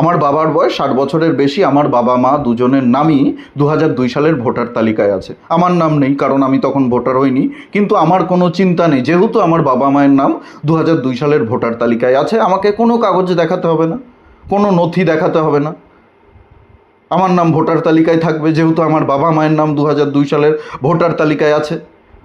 আমার বাবার বয়স ষাট বছরের বেশি, আমার বাবা মা দুজনের নামই দু সালের ভোটার তালিকায় আছে। আমার নাম নেই, কারণ আমি তখন ভোটার হইনি। কিন্তু আমার কোনো চিন্তা নেই, যেহেতু আমার বাবা মায়ের নাম দু সালের ভোটার তালিকায় আছে, আমাকে কোনো কাগজ দেখাতে হবে না, কোনো নথি দেখাতে হবে না। আমার নাম ভোটার তালিকায় থাকবে, যেহেতু আমার বাবা মায়ের নাম দু সালের ভোটার তালিকায় আছে।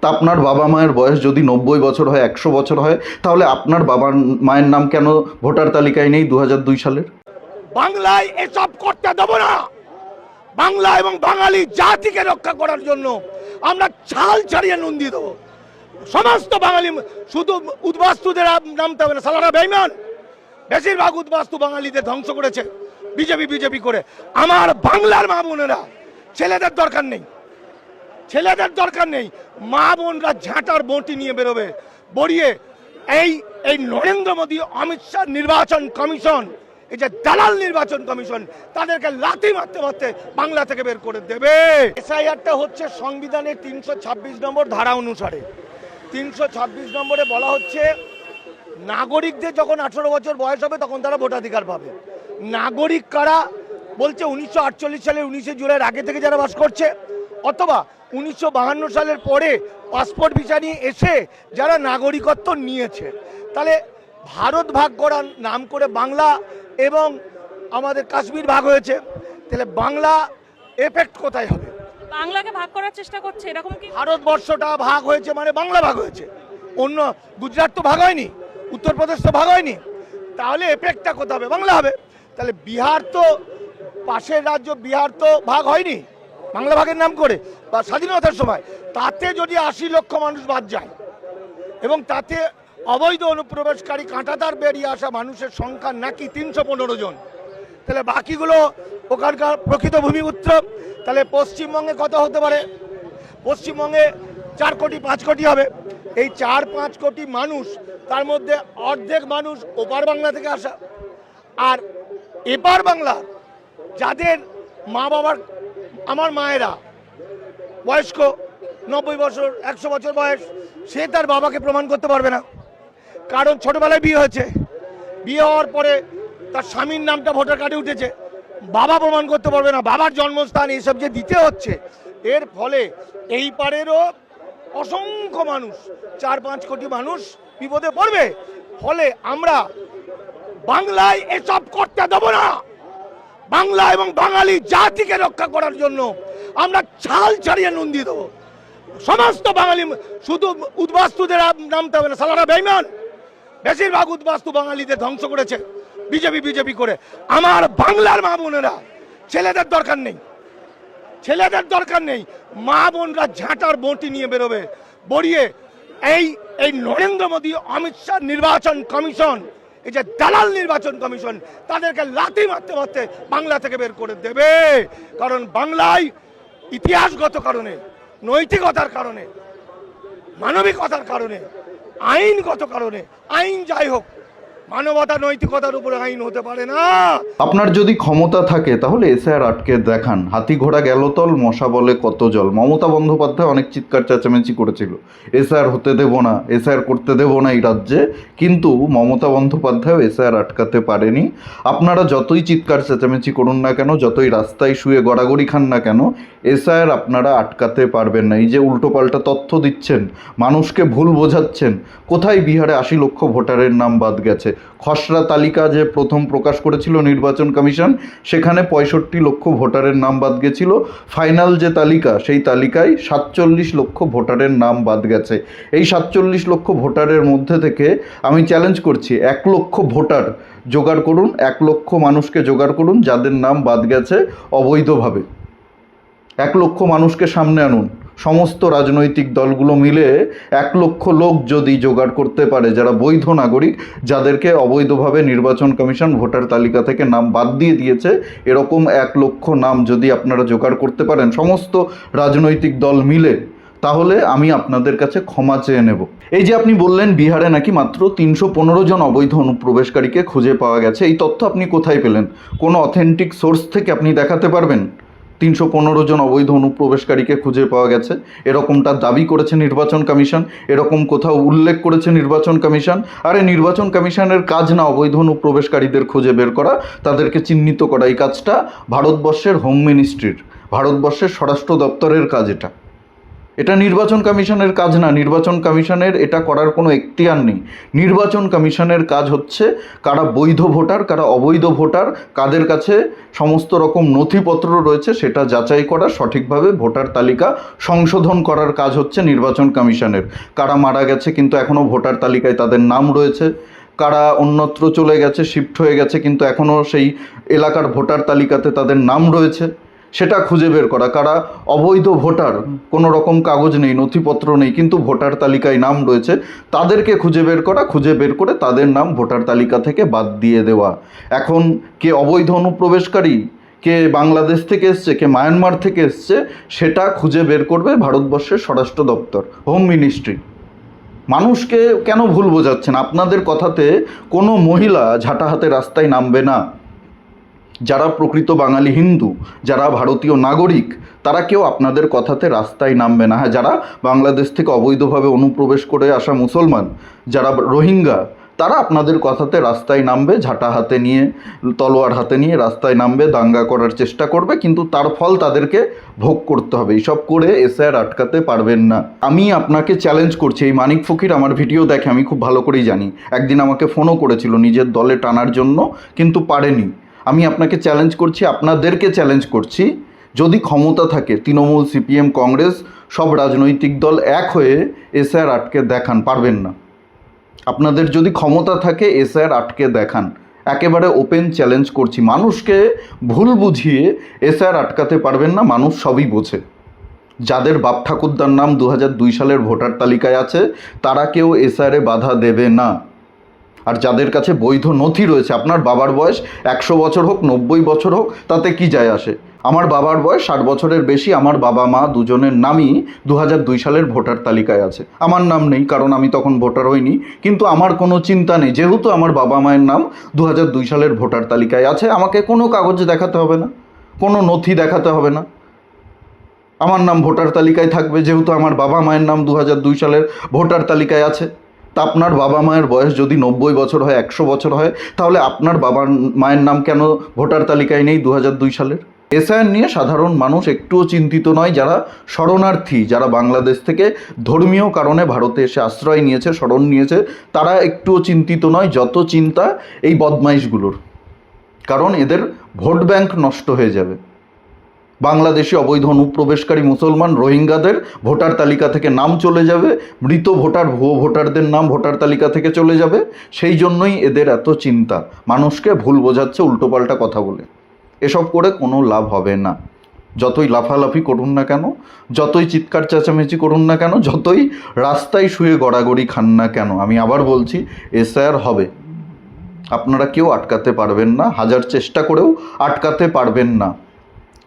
তা আপনার বাবা মায়ের বয়স যদি নব্বই বছর হয়, একশো বছর হয়, তাহলে আপনার বাবা মায়ের নাম কেন ভোটার তালিকায় নেই দু সালের? বাংলায় এসব করতে দেব না। বাংলা এবং বাঙালি জাতিকে রক্ষা করার জন্য আমরা ছাল ছাড়িয়ে নন্দি দেবো। সমস্ত বাঙালি শুধু উদ্বাস্তুদের নামতে হবে না। সালারা বেইমান বেশিরভাগ উদ্বাস্তু বাঙালিদের ধ্বংস করেছে, বিজেপি বিজেপি করে। আমার বাংলার মা বোনেরা, ছেলেদের দরকার নেই। ছেলেদের দরকার নেই। মা বোনরা ঝাঁটার বঁটি নিয়ে বেরোবে, বড়িয়ে এই এই নরেন্দ্র মোদী, অমিত শাহ নির্বাচন কমিশন এই যে দালাল নির্বাচন কমিশন, তাদেরকে লাথি মারতে মারতে বাংলা থেকে বের করে দেবে। এসআইআরটা হচ্ছে সংবিধানের তিনশো ছাব্বিশ নম্বর ধারা অনুসারে। তিনশো ছাব্বিশ নম্বরে বলা হচ্ছে, নাগরিকদের যখন আঠারো বছর বয়স হবে, তখন তারা ভোটাধিকার পাবে। নাগরিক কারা? বলছে উনিশশো আটচল্লিশ সালের উনিশে জুলাইয়ের আগে থেকে যারা বাস করছে, অথবা উনিশশো সালের পরে পাসপোর্ট ভিসা নিয়ে এসে যারা নাগরিকত্ব নিয়েছে। তাহলে ভারত ভাগ করার নাম করে বাংলা এবং আমাদের কাশ্মীর ভাগ হয়েছে তাহলে বাংলা এফেক্ট কোথায় হবে? বাংলাকে ভাগ করার চেষ্টা করছে এরকম কি? ভারতবর্ষটা ভাগ হয়েছে মানে বাংলা ভাগ হয়েছে। অন্য গুজরাট তো ভাগ হয়নি উত্তরপ্রদেশ তো ভাগ হয়নি। তাহলে এফেক্টটা কোথায় হবে? বাংলা হবে। তাহলে বিহার তো পাশের রাজ্য বিহার তো ভাগ হয়নি। বাংলা ভাগের নাম করে বা স্বাধীনতার সময়। তাতে যদি আশি লক্ষ মানুষ বাদ যায় এবং তাতে অবৈধ অনুপ্রবেশকারী কাঁটাতার বেরিয়ে আসা মানুষের সংখ্যা নাকি তিনশো পনেরো জন? তাহলে বাকিগুলো ওখানকার প্রকৃত ভূমি ভূমিপুত্র তাহলে পশ্চিমবঙ্গে কত হতে পারে? পশ্চিমবঙ্গে চার কোটি, পাঁচ কোটি হবে। এই চার, পাঁচ কোটি মানুষ, তার মধ্যে অর্ধেক মানুষ ওপার বাংলা থেকে আসা। আর এপার বাংলা, যাদের মা বাবার, আমার মায়েরা, বয়স্ক, নব্বই বছর, একশো বছর বয়স, সে তার বাবাকে প্রমাণ করতে পারবে না। কারণ ছোটবেলায় বিয়ে হয়েছে। বিয়ে হওয়ার পরে তার স্বামীর নামটা ভোটার কার্ডে উঠেছে। বাবা প্রমাণ করতে পারবে না। বাবার জন্মস্থান এইসব যে দিতে হচ্ছে, এর ফলে এই পারেরও অসংখ্য মানুষ, চার পাঁচ কোটি মানুষ বিপদে পড়বে। ফলে আমরা বাংলায় এসব করতে দেবো না। বাংলা এবং বাঙালি জাতিকে রক্ষা করার জন্য আমরা ছাল ছাড়িয়ে নন্দি দেবো। সমস্ত বাঙালি, শুধু উদ্বাস্তুদের নামতে হবে না, সালারা বেইমান বেশিরভাগ উদ্বাস্তু বাঙালিদের ধ্বংস করেছে বিজেপি বিজেপি করে। আমার বাংলার মা বোনেরা, ছেলেদের দরকার নেই। ছেলেদের দরকার নেই। মা বোনরা ঝাঁটার বঁটি নিয়ে বেরোবে। বড়িয়ে এই এই নরেন্দ্র মোদী, অমিত শাহ নির্বাচন কমিশন, এই যে দালাল নির্বাচন কমিশন, তাদেরকে লাথি মারতে মারতে বাংলা থেকে বের করে দেবে। কারণ বাংলায় ইতিহাসগত কারণে, নৈতিকতার কারণে, মানবিকতার কারণে আইনগত কারণে আইন যাই হোক মানবতা, নৈতিকতার উপরে আইন হতে পারে না। আপনার যদি ক্ষমতা থাকে, তাহলে এসআর আটকে দেখান। হাতি ঘোড়া গেল তল, মশা বলে কত জল। মমতা বন্দ্যোপাধ্যায় অনেক চিৎকার, চেঁচামেচি করেছিল। এসআর হতে দেব না এসআর করতে দেব না এই রাজ্যে, কিন্তু মমতা বন্দ্যোপাধ্যায় এসআর আটকাতে পারেনি। আপনারা যতই চিৎকার, চেঁচামেচি করুন না কেন, যতই রাস্তায় শুয়ে গড়াগড়ি খান না কেন এসআর আপনারা আটকাতে পারবেন না। এই যে উল্টোপাল্টা তথ্য দিচ্ছেন, মানুষকে ভুল বোঝাচ্ছেন, কোথায় বিহারে আশি লক্ষ ভোটারের নাম বাদ গেছে? খসড়া তালিকা যে প্রথম প্রকাশ করেছিল নির্বাচন কমিশন, সেখানে পঁয়ষট্টি লক্ষ ভোটারের নাম বাদ গেছিল। ফাইনাল যে তালিকা, সেই তালিকায় সাতচল্লিশ লক্ষ ভোটারের নাম বাদ গেছে। এই সাতচল্লিশ লক্ষ ভোটারের মধ্যে থেকে আমি চ্যালেঞ্জ করছি, এক লক্ষ ভোটার জোগাড় করুন, এক লক্ষ মানুষকে জোগাড় করুন, যাদের নাম বাদ গেছে অবৈধভাবে। এক লক্ষ মানুষকে সামনে আনুন। সমস্ত রাজনৈতিক দলগুলো মিলে এক লক্ষ লোক যদি জোগাড় করতে পারে, যারা বৈধ নাগরিক, যাদেরকে অবৈধভাবে নির্বাচন কমিশন ভোটার তালিকা থেকে নাম বাদ দিয়ে দিয়েছে, এরকম এক লক্ষ নাম যদি আপনারা জোগাড় করতে পারেন, সমস্ত রাজনৈতিক দল মিলে, তাহলে আমি আপনাদের কাছে ক্ষমা চেয়ে নেব। এই যে আপনি বললেন বিহারে নাকি মাত্র তিনশো পনেরো জন অবৈধ অনুপ্রবেশকারীকে খুঁজে পাওয়া গেছে, এই তথ্য আপনি কোথায় পেলেন? কোনো অথেন্টিক সোর্স থেকে আপনি দেখাতে পারবেন? তিনশো পনেরো জন অবৈধ অনুপ্রবেশকারীকে খুঁজে পাওয়া গেছে। এরকমটা দাবি করেছে নির্বাচন কমিশন, এরকম কোথাও উল্লেখ করেছে নির্বাচন কমিশন। আরে, নির্বাচন কমিশনের কাজ না অবৈধ অনুপ্রবেশকারীদের খুঁজে বের করা, তাদেরকে চিহ্নিত করা। এই কাজটা ভারতবর্ষের হোম মিনিস্ট্রির ভারতবর্ষের স্বরাষ্ট্র দপ্তরের কাজ এটা। এটা নির্বাচন কমিশনের কাজ না, নির্বাচন কমিশনের এটা করার কোনো এখতিয়ার নেই। নির্বাচন কমিশনের কাজ হচ্ছে কারা বৈধ ভোটার, কারা অবৈধ ভোটার, কাদের কাছে সমস্ত রকম নথিপত্র রয়েছে সেটা যাচাই করা, সঠিকভাবে ভোটার তালিকা সংশোধন করার কাজ হচ্ছে নির্বাচন কমিশনের। কারা মারা গেছে কিন্তু এখনও ভোটার তালিকায় তাদের নাম রয়েছে। কারা অন্যত্র চলে গেছে, শিফট হয়ে গেছে কিন্তু এখনও সেই এলাকার ভোটার তালিকাতে তাদের নাম রয়েছে। সেটা খুঁজে বের করা। কারা? অবৈধ ভোটার। কোনো রকম কাগজ নেই, নথিপত্র নেই, কিন্তু ভোটার তালিকায় নাম রয়েছে। তাদেরকে খুঁজে বের করা, খুঁজে বের করে তাদের নাম ভোটার তালিকা থেকে বাদ দিয়ে দেওয়া। এখন কে অবৈধ অনুপ্রবেশকারী? কে বাংলাদেশ থেকে এসছে? কে মায়ানমার থেকে এসছে? সেটা খুঁজে বের করবে ভারতবর্ষের স্বরাষ্ট্র দপ্তর হোম মিনিস্ট্রি মানুষকে কেন ভুল বোঝাচ্ছেন? আপনাদের কথাতে কোনো মহিলা ঝাঁটা হাতে রাস্তায় নামবে না। যারা প্রকৃত বাঙালি হিন্দু, যারা ভারতীয় নাগরিক, তারা কেউ আপনাদের কথাতে রাস্তায় নামবে না। হ্যাঁ যারা বাংলাদেশ থেকে অবৈধভাবে অনুপ্রবেশ করে আসা মুসলমান, যারা রোহিঙ্গা, তারা আপনাদের কথাতে রাস্তায় নামবে, ঝাঁটা হাতে নিয়ে, তলোয়ার হাতে নিয়ে রাস্তায় নামবে, দাঙ্গা করার চেষ্টা করবে, কিন্তু তার ফল তাদেরকে ভোগ করতে হবে। এইসব করে এসআর আটকাতে পারবেন না। আমি আপনাকে চ্যালেঞ্জ করছি। এই মানিক ফকির আমার ভিডিও দেখে, আমি খুব ভালো করেই জানি। একদিন আমাকে ফোনও করেছিল নিজের দলে টানার জন্য, কিন্তু পারেনি। আমি আপনাকে চ্যালেঞ্জ করছি, আপনাদেরকে চ্যালেঞ্জ করছি। যদি ক্ষমতা থাকে, তৃণমূল সিপিএম কংগ্রেস সব রাজনৈতিক দল এক হয়ে এসআর আটকে দেখান, পারবেন না। আপনাদের যদি ক্ষমতা থাকে এসআর আটকে দেখান। একেবারে ওপেন চ্যালেঞ্জ করছি। মানুষকে ভুল বুঝিয়ে এসআর আটকাতে পারবেন না, মানুষ সবই বোঝে। যাদের বাপ ঠাকুরদার নাম দু সালের ভোটার তালিকায় আছে, তারা কেউ এসআরে বাধা দেবে না। আর যাদের কাছে বৈধ নথি রয়েছে, আপনার বাবার বয়স একশো বছর হোক, নব্বই বছর হোক, তাতে কি যায় আসে? আমার বাবার বয়স ষাট বছরের বেশি, আমার বাবা মা দুজনের নামই দু দুই সালের ভোটার তালিকায় আছে। আমার নাম নেই, কারণ আমি তখন ভোটার হইনি, কিন্তু আমার কোনো চিন্তা নেই। যেহেতু আমার বাবা মায়ের নাম দু দুই সালের ভোটার তালিকায় আছে, আমাকে কোনো কাগজ দেখাতে হবে না, কোনো নথি দেখাতে হবে না। আমার নাম ভোটার তালিকায় থাকবে, যেহেতু আমার বাবা মায়ের নাম দু সালের ভোটার তালিকায় আছে। তা আপনার বাবা মায়ের বয়স যদি নব্বই বছর হয়, একশো বছর হয়, তাহলে আপনার বাবার মায়ের নাম কেন ভোটার তালিকায় নেই দু সালের? এসআইআর নিয়ে সাধারণ মানুষ একটুও চিন্তিত নয়, যারা শরণার্থী, যারা বাংলাদেশ থেকে ধর্মীয় কারণে ভারতে এসে আশ্রয় নিয়েছে, শরণ নিয়েছে, তারা একটুও চিন্তিত নয়, যত চিন্তা এই বদমাইশগুলোর। কারণ এদের ভোট ব্যাংক নষ্ট হয়ে যাবে। বাংলাদেশি অবৈধ অনুপ্রবেশকারী মুসলমান রোহিঙ্গাদের ভোটার তালিকা থেকে নাম চলে যাবে, মৃত ভোটার ভুয়ো ভোটারদের নাম ভোটার তালিকা থেকে চলে যাবে। সেই জন্যই এদের এত চিন্তা। মানুষকে ভুল বোঝাচ্ছে, উল্টোপাল্টা কথা বলে। এসব করে কোনো লাভ হবে না। যতই লাফালাফি করুন না কেন, যতই চিৎকার চেঁচামেচি করুন না কেন, যতই রাস্তায় শুয়ে গড়াগড়ি খান না কেন, আমি আবার বলছি এসআর হবে। আপনারা কেউ আটকাতে পারবেন না, হাজার চেষ্টা করেও আটকাতে পারবেন না।